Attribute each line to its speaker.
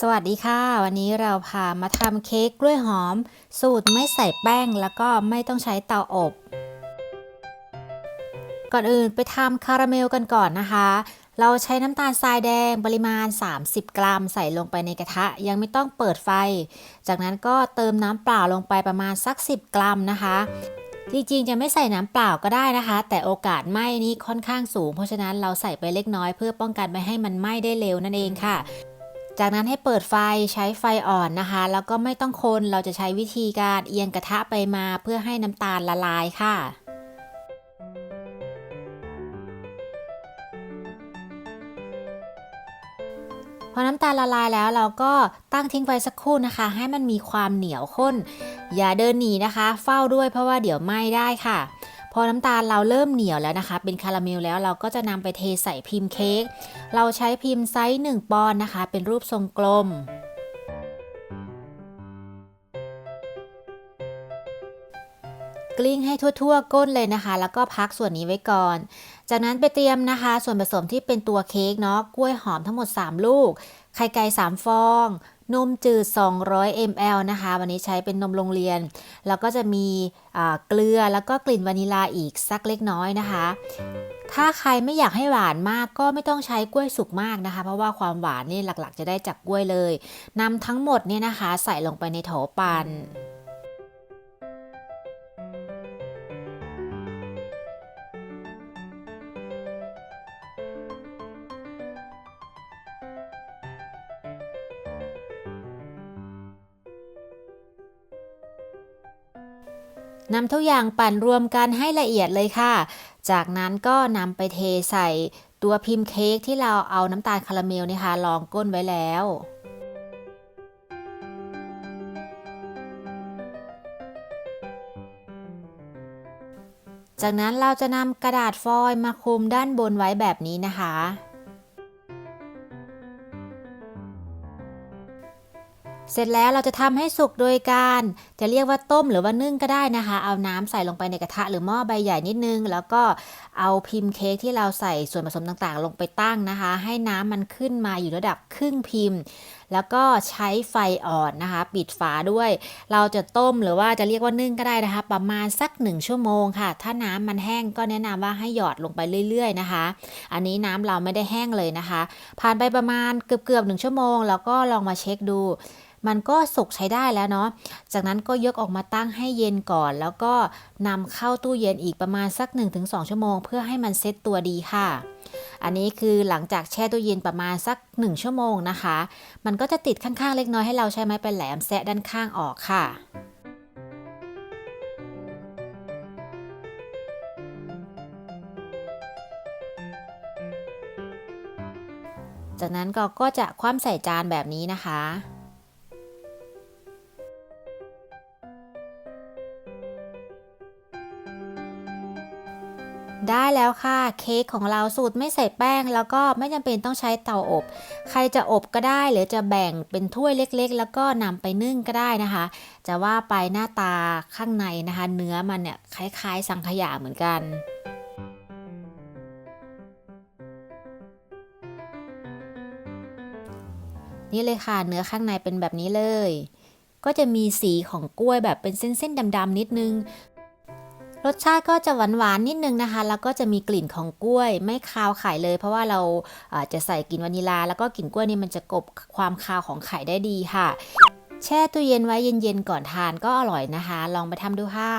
Speaker 1: สวัสดีค่ะ วันนี้เราพามาทำเค้กกล้วยหอม สูตรไม่ใส่แป้งแล้วก็ไม่ต้องใช้เตาอบ ก่อนอื่นไปทำคาราเมลกันก่อนนะคะ เราใช้น้ำตาลทรายแดงปริมาณ 30 กรัมใส่ลงไปในกระทะยังไม่ต้องเปิดไฟ จากนั้นก็เติมน้ำเปล่าลงไปประมาณสัก 10 กรัมนะคะจริงๆ จะไม่ใส่น้ำเปล่าก็ได้นะคะ แต่โอกาสไหม้นี้ค่อนข้างสูง เพราะฉะนั้นเราใส่ไปเล็กน้อยเพื่อป้องกันไม่ให้มันไหม้ได้เร็วนั่นเองค่ะ จากนั้นให้เปิดไฟใช้ไฟอ่อนนะคะ แล้วก็ไม่ต้องคนเราจะใช้วิธีการเอียงกระทะไปมาเพื่อให้น้ำตาลละลายค่ะพอน้ำตาลละลายแล้วเราก็ตั้งทิ้งไว้สักครู่นะคะ ให้มันมีความเหนียวข้น อย่าเดินหนีนะคะ เฝ้าด้วยเพราะว่าเดี๋ยวไหม้ได้ค่ะ อน้ำตาลเราเริ่มเหนียวแล้วนะคะ เป็นคาราเมลแล้วเราก็จะนำไปเทใส่พิมพ์เค้กเราใช้พิมพ์ไซส์1ปอนด์นะคะ เป็นรูปทรงกลมกลิ้งให้ทั่วๆ ก้นเลยนะคะ แล้วก็พักส่วนนี้ไว้ก่อน จากนั้นไปเตรียมนะคะ ส่วนผสมที่เป็นตัวเค้กเนาะกล้วยหอมทั้งหมด 3 ลูก ไข่ไก่3ฟอง นมจืด 200 ml นะคะ วันนี้ใช้เป็นนมโรงเรียน แล้วก็จะมีเกลือแล้วก็กลิ่นวานิลาอีกสักเล็กน้อยนะคะ ถ้าใครไม่อยากให้หวานมากก็ไม่ต้องใช้กล้วยสุกมากนะคะ เพราะว่าความหวานนี่หลักๆ จะได้จากกล้วยเลยนำทั้งหมดเนี่ยนะคะ ใส่ลงไปในโถปั่น นำทุกอย่างปั่นรวมกันให้ละเอียดเลยค่ะ จากนั้นก็นำไปเทใส่ตัวพิมพ์เค้กที่เราเอาน้ำตาลคาราเมลนะคะรองก้นไว้แล้วจากนั้นเราจะนำกระดาษฟอยล์มาคลุมด้านบนไว้แบบนี้นะคะ เสร็จแล้วเราจะทำให้สุกโดยการจะเรียกว่าต้มหรือว่านึ่งก็ได้นะคะ เอาน้ำใส่ลงไปในกระทะหรือหม้อใบใหญ่นิดนึง แล้วก็เอาพิมพ์เค้กที่เราใส่ส่วนผสมต่างๆ ลงไปตั้งนะคะ ให้น้ำมันขึ้นมาอยู่ระดับครึ่งพิมพ์ แล้วก็ใช้ไฟอ่อนนะคะ ปิดฝาด้วย เราจะต้มหรือว่าจะเรียกว่านึ่งก็ได้นะคะ ประมาณสักหนึ่งชั่วโมงค่ะ ถ้าน้ำมันแห้งก็แนะนำว่าให้หยอดลงไปเรื่อย ๆ นะคะ อันนี้น้ำเราไม่ได้แห้งเลยนะคะ ผ่านไปประมาณเกือบๆหนึ่งชั่วโมง แล้วก็ลองมาเช็คดู มันก็สุกใช้ได้แล้วเนาะ จากนั้นก็ยกออกมาตั้งให้เย็นก่อน แล้วก็นำเข้าตู้เย็นอีกประมาณสัก 1-2 ชั่วโมง เพื่อให้มันเซ็ตตัวดีค่ะ อันนี้คือหลังจากแช่ตู้เย็นประมาณสัก 1 ชั่วโมงนะคะ มันก็จะติดข้างๆเล็กน้อยให้เราใช้ไม้เป็นแหลมแซะด้านข้างออกค่ะจากนั้นก็ก็จะคว่ำใส่จานแบบนี้นะคะ ได้แล้วค่ะเค้กของเราสูตรไม่ใส่แป้ง แล้วก็ไม่จำเป็นต้องใช้เตาอบ ใครจะอบก็ได้หรือจะแบ่งเป็นถ้วยเล็กๆ แล้วก็นำไปนึ่งก็ได้นะคะ จะว่าไปหน้าตาข้างในนะคะ เนื้อมันเนี่ยคล้ายๆ สังขยาเหมือนกันนี่เลยค่ะเนื้อข้างในเป็นแบบนี้เลย ก็จะมีสีของกล้วยแบบเป็นเส้นๆดำๆนิดนึง รสชาติก็จะหวานๆนิดนึงนะคะ แล้วก็จะมีกลิ่นของกล้วย ไม่คาวไข่เลย เพราะว่าเราจะใส่กลิ่นวานิลา แล้วก็กลิ่นกล้วยนี่มันจะกบความคาวของไข่ได้ดีค่ะ แช่ตู้เย็นไว้เย็นๆก่อนทานก็อร่อยนะคะ ลองไปทำดูค่ะ